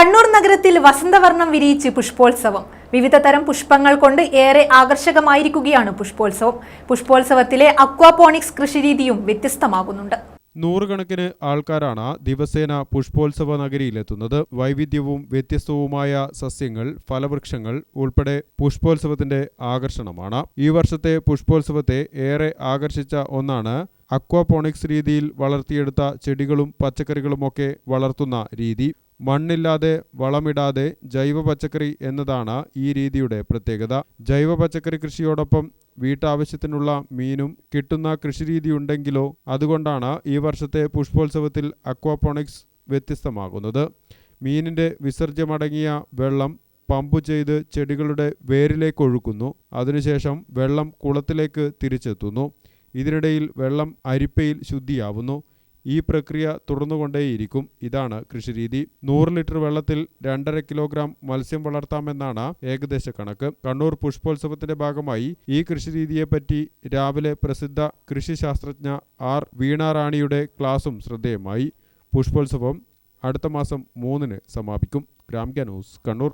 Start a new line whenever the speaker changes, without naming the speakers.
കണ്ണൂർ നഗരത്തിൽ വസന്തവർണം വിരിയിച്ച് പുഷ്പോത്സവം. വിവിധ തരം പുഷ്പങ്ങൾ കൊണ്ട് ഏറെ ആകർഷകമായിരിക്കുകയാണ് പുഷ്പോത്സവം. പുഷ്പോത്സവത്തിലെ അക്വാപോണിക്സ് കൃഷിരീതിയും വ്യത്യസ്തമാകുന്നുണ്ട്.
നൂറുകണക്കിന് ആൾക്കാരാണ് ദിവസേന പുഷ്പോത്സവ നഗരിയിലെത്തുന്നത്. വൈവിധ്യവും വ്യത്യസ്തവുമായ സസ്യങ്ങൾ ഫലവൃക്ഷങ്ങൾ ഉൾപ്പെടെ പുഷ്പോത്സവത്തിന്റെ ആകർഷണമാണ്. ഈ വർഷത്തെ പുഷ്പോത്സവത്തെ ഏറെ ആകർഷിച്ച ഒന്നാണ് അക്വാപോണിക്സ് രീതിയിൽ വളർത്തിയെടുത്ത ചെടികളും പച്ചക്കറികളുമൊക്കെ വളർത്തുന്ന രീതി. മണ്ണില്ലാതെ വളമിടാതെ ജൈവ പച്ചക്കറി എന്നതാണ് ഈ രീതിയുടെ പ്രത്യേകത. ജൈവ പച്ചക്കറി കൃഷിയോടൊപ്പം വീട്ടാവശ്യത്തിനുള്ള മീനും കിട്ടുന്ന കൃഷിരീതിയുണ്ടെങ്കിലോ അതുകൊണ്ടാണ് ഈ വർഷത്തെ പുഷ്പോത്സവത്തിൽ അക്വാപോണിക്സ് വ്യത്യസ്തമാകുന്നത്. മീനിന്റെ വിസർജ്യമടങ്ങിയ വെള്ളം പമ്പ് ചെയ്ത് ചെടികളുടെ വേരിലേക്ക് ഒഴുക്കുന്നു. അതിനുശേഷം വെള്ളം കുളത്തിലേക്ക് തിരിച്ചെത്തുന്നു. ഇതിനിടയിൽ വെള്ളം അരിപ്പയിൽ ശുദ്ധിയാവുന്നു. ഈ പ്രക്രിയ തുടർന്നുകൊണ്ടേയിരിക്കും. ഇതാണ് കൃഷിരീതി. നൂറ് ലിറ്റർ വെള്ളത്തിൽ രണ്ടര കിലോഗ്രാം മത്സ്യം വളർത്താമെന്നാണ് ഏകദേശ കണക്ക്. കണ്ണൂർ പുഷ്പോത്സവത്തിന്റെ ഭാഗമായി ഈ കൃഷിരീതിയെപ്പറ്റി രാവിലെ പ്രസിദ്ധ കൃഷിശാസ്ത്രജ്ഞ ആർ വീണാറാണിയുടെ ക്ലാസും ശ്രദ്ധേയമായി. പുഷ്പോത്സവം അടുത്ത മാസം മൂന്നിന് സമാപിക്കും. ഗ്രാമിക ന്യൂസ് കണ്ണൂർ.